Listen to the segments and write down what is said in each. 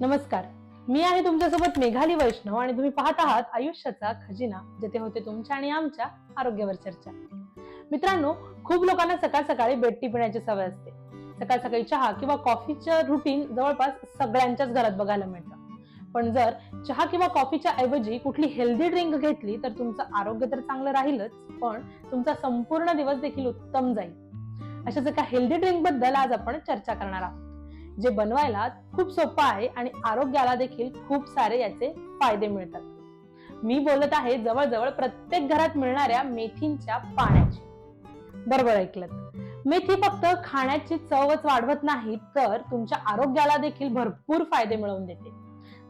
नमस्कार. मी आहे तुमच्यासोबत मेघाली वैष्णव आणि तुम्ही पाहत आहात आयुष्याचा खजिना जेथे होते तुमच्या आणि आमच्या आरोग्यावर चर्चा. मित्रांनो खूप लोकांना सकाळ सकाळी बेडटी पिण्याची सवय असते. सकाळ सकाळी चहा किंवा कॉफीचं रुटीन जवळपास सगळ्यांच्याच घरात बघायला मिळतं. पण जर चहा किंवा कॉफीच्या ऐवजी कुठली हेल्दी ड्रिंक घेतली तर तुमचं आरोग्य तर चांगलं राहीलच पण तुमचा संपूर्ण दिवस देखील उत्तम जाईल. अशाच एका हेल्दी ड्रिंकबद्दल आज आपण चर्चा करणार आहोत. जे बनवायला खूप सोपं आहे आणि आरोग्याला देखील खूप सारे याचे फायदे मिळतात. मी बोलत आहे जवळजवळ प्रत्येक घरात मिळणाऱ्या मेथींच्या पाण्याची. बरोबर ऐकलं मेथी फक्त खाण्याची चवच वाढवत नाही तर तुमच्या आरोग्याला देखील भरपूर फायदे मिळवून देते.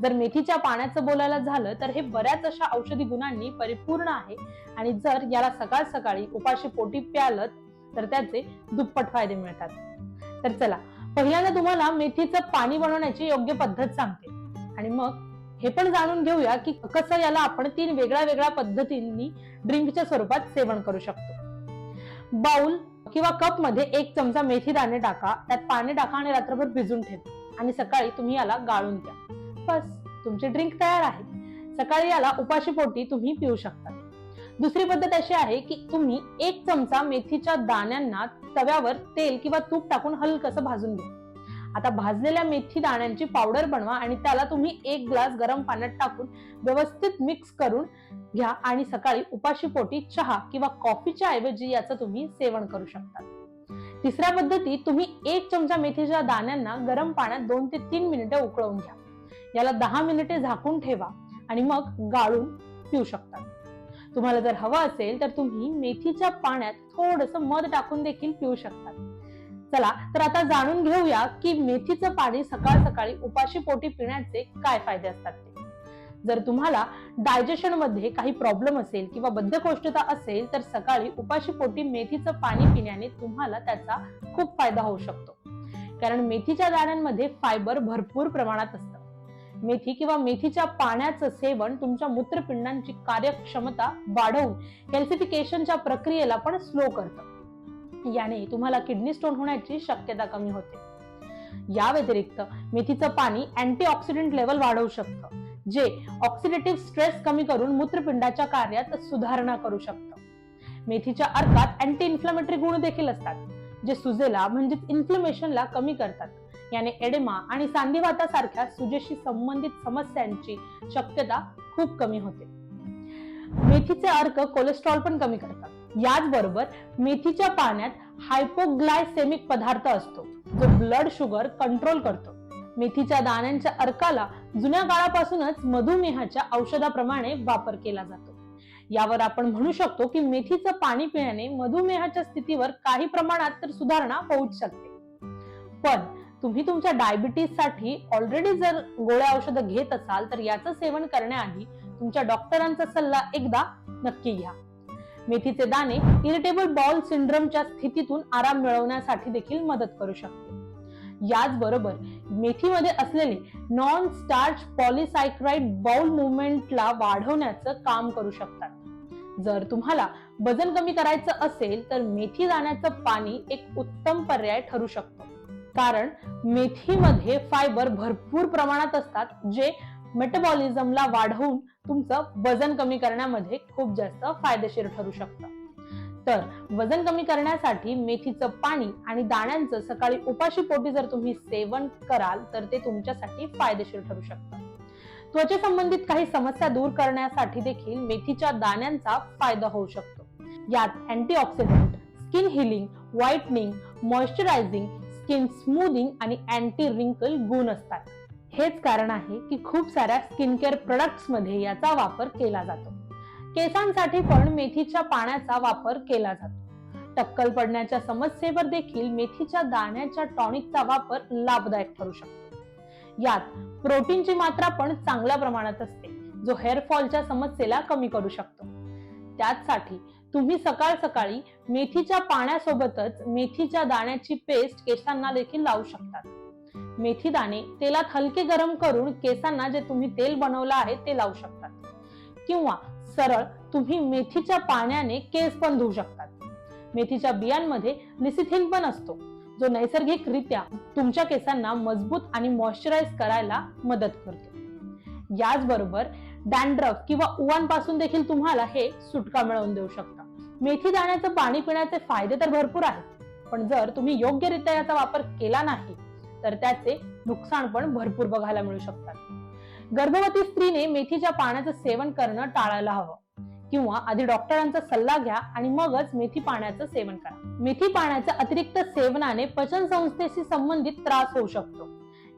जर मेथीच्या पाण्याचं बोलायला झालं तर हे बऱ्याच अशा औषधी गुणांनी परिपूर्ण आहे आणि जर याला सकाळ सकाळी उपाशी पोटी प्यालत तर त्याचे दुप्पट फायदे मिळतात. तर चला पहिल्यांदा तुम्हाला मेथीचं पाणी बनवण्याची योग्य पद्धत सांगते. आणि मग हे पण जाणून घेऊया की कसं याला आपण तीन वेगळ्या वेगळ्या पद्धतींनी ड्रिंकच्या स्वरूपात सेवन करू शकतो. बाउल किंवा कपमध्ये एक चमचा मेथी दाणे टाका त्यात पाणी टाका आणि रात्रभर भिजून ठेवा. आणि सकाळी तुम्ही याला गाळून द्या बस तुमची ड्रिंक तयार आहे सकाळी याला उपाशी पोटी तुम्ही पिऊ शकता. दुसरी पद्धत अशी आहे की तुम्ही एक चमचा मेथीच्या दाण्यांना तव्यावर तेल किंवा तूप टाकून हलकसं भाजून घ्या. आता भाजलेल्या मेथी दाण्यांची पावडर बनवा आणि त्याला तुम्ही एक ग्लास गरम पाण्यात टाकून व्यवस्थित मिक्स करून घ्या आणि सकाळी उपाशी पोटी चहा किंवा कॉफीच्या ऐवजी याचं तुम्ही सेवन करू शकता. तिसऱ्या पद्धतीत तुम्ही एक चमचा मेथीच्या दाण्यांना गरम पाण्यात दोन ते तीन मिनिटे उकळवून घ्या. याला दहा मिनिटे झाकून ठेवा आणि मग गाळून पिऊ शकता. तुम्हाला जर हवं असेल तर तुम्ही मेथीच्या पाण्यात थोडस मध टाकून देखील पिऊ शकता चला तर आता जाणून घेऊया की मेथीचं पाणी सकाळ सकाळी उपाशी पोटी पिण्याचे काय फायदे असतात ते. जर तुम्हाला डायजेशनमध्ये काही प्रॉब्लेम असेल किंवा बद्धकोष्ठता असेल तर सकाळी उपाशी पोटी मेथीचं पाणी पिण्याने तुम्हाला त्याचा खूप फायदा होऊ शकतो. कारण मेथीच्या दाण्यांमध्ये फायबर भरपूर प्रमाणात असतात मेथी किंवा मेथीच्या पाण्याचं सेवन तुमच्या मूत्रपिंडांची कार्यक्षमता वाढवून कॅल्सिफिकेशनच्या प्रक्रियेला पण स्लो करतं. याने तुम्हाला किडनी स्टोन होण्याची शक्यता कमी होते. या व्यतिरिक्त मेथीचं पाणी अँटीऑक्सिडंट लेवल वाढवू शकतं जे ऑक्सिडेटिव्ह स्ट्रेस कमी करून मूत्रपिंडाच्या कार्यात सुधारणा करू शकतं. मेथीच्या अर्थात अँटी इन्फ्लॅमेटरी गुण देखील असतात जे सुजेला म्हणजेच इन्फ्लमेशनला कमी करतात. याने एडेमा आणि सांधिवातासारख्या सुजेशी संबंधित समस्यांची शक्यता खूप कमी होते. मेथीचे अर्क कोलेस्ट्रॉल पण कमी करतात. याचबरोबर मेथीच्या पाण्यात हायपोग्लायसेमिक पदार्थ असतो जो ब्लड शुगर कंट्रोल करतो. मेथीच्या दाण्यांच्या अर्काला जुन्या काळापासूनच मधुमेहाच्या औषधाप्रमाणे वापर केला जातो. यावर आपण म्हणू शकतो की मेथीचं पाणी पिण्याने मधुमेहाच्या स्थितीवर काही प्रमाणात तर सुधारणा होऊच शकते. पण तुम्ही तुमच्या डायबिटीजसाठी ऑलरेडी जर गोळ्या औषधं घेत असाल तर याचं सेवन करण्याआधी तुमच्या डॉक्टरांचा सल्ला एकदा नक्की घ्या. मेथीचे दाणे इरिटेबल बॉल सिंड्रमच्या स्थितीतून आराम मिळवण्यासाठी देखील मदत करू शकते. याचबरोबर मेथीमध्ये असलेले नॉन स्टार्च पॉलिसायक्राईड बॉल मुवमेंटला वाढवण्याचं काम करू शकतात. जर तुम्हाला वजन कमी करायचं असेल तर मेथी दाण्याचं पाणी एक उत्तम पर्याय ठरू शकतो. कारण मेथीमध्ये फायबर भरपूर प्रमाणात असतात जे मेटाबॉलिझमला वाढवून तुमचं वजन कमी करण्यामध्ये खूप जास्त फायदेशीर ठरू शकतं. तर वजन कमी करण्यासाठी मेथीचं पाणी आणि दाण्यांचं सकाळी उपाशी पोटी जर तुम्ही सेवन कराल तर ते तुमच्यासाठी फायदेशीर ठरू शकतं. त्वचे संबंधित काही समस्या दूर करण्यासाठी देखील मेथीच्या दाण्यांचा फायदा होऊ शकतो. यात antioxidant skin healing whitening moisturising skin smoothing आणि अँटी रिंकल गुण असतात. हेच कारण आहे की खूप साऱ्या स्किन केअर प्रोडक्ट्समध्ये याचा वापर केला जातो. केसांसाठी पण मेथीच्या पाण्याचा वापर केला जातो. टक्कल पडण्याच्या समस्येवर देखील मेथीच्या दाण्याच्या टॉनिकचा वापर लाभदायक ठरू शकतो. यात प्रोटीनची मात्रा पण चांगल्या प्रमाणात असते जो हेअर फॉलच्या समस्येला कमी करू शकतो. त्याचसाठी तुम्ही सकाळ सकाळी मेथीच्या पाण्यासोबतच मेथीच्या दाण्याची पेस्ट केसांना देखील लावू शकतात. मेथी दाणे तेलात हलके गरम करून केसांना जे तुम्ही तेल बनवलं आहे ते लावू शकतात. किंवा सरळ तुम्ही मेथीच्या पाण्याने केस पण धुवू शकतात. मेथीच्या बियांमध्ये लिसिथिन पण असतो जो नैसर्गिकरित्या तुमच्या केसांना मजबूत आणि मॉइश्चराईज करायला मदत करतो. याचबरोबर डॅन्ड्रफ किंवा उवांपासून देखील तुम्हाला हे सुटका मिळवून देऊ शकतं मेथी दाण्याचं पाणी पिण्याचे फायदे तर भरपूर आहेत. पण जर तुम्ही योग्यरित्या याचा वापर केला नाही तर त्याचे नुकसान पण भरपूर बघायला मिळू शकतात. गर्भवती स्त्रीने मेथीच्या पाण्याचं सेवन करणं टाळायला हवं. किंवा आधी डॉक्टरांचा सल्ला घ्या आणि मगच मेथी पाण्याचं सेवन करा. मेथी पाण्याच्या अतिरिक्त सेवनाने पचन संस्थेशी संबंधित त्रास होऊ शकतो.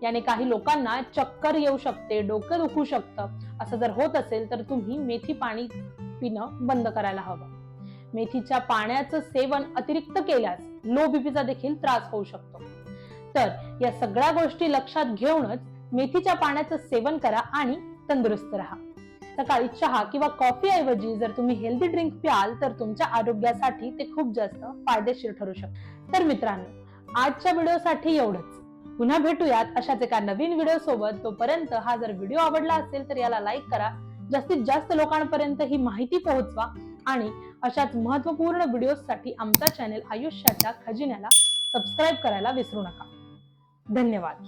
याने काही लोकांना चक्कर येऊ शकते डोकं दुखू शकतं. असं जर होत असेल तर तुम्ही मेथी पाणी पिणं बंद करायला हवं. मेथीच्या पाण्याचं सेवन अतिरिक्त केल्यास लो बीपीचा देखील त्रास होऊ शकतो. तर या सगळ्या गोष्टी लक्षात घेऊनच मेथीच्या पाण्याचं सेवन करा आणि तंदुरुस्त राहा. सकाळी चहा किंवा कॉफी ऐवजी जर तुम्ही हेल्दी ड्रिंक प्याल तर तुमच्या आरोग्यासाठी ते खूप जास्त फायदेशीर ठरू शकते. तर मित्रांनो आजच्या व्हिडिओसाठी एवढंच. पुन्हा भेटूयात अशाच एका नवीन व्हिडिओ सोबत. तोपर्यंत हा जर व्हिडिओ आवडला असेल तर याला लाईक करा. जास्तीत जास्त लोकांपर्यंत ही माहिती पोहोचवा आणि अशाच महत्त्वपूर्ण व्हिडिओसाठी आमचा चॅनेल आयुष्याच्या खजिन्याला सबस्क्राईब करायला विसरू नका. धन्यवाद.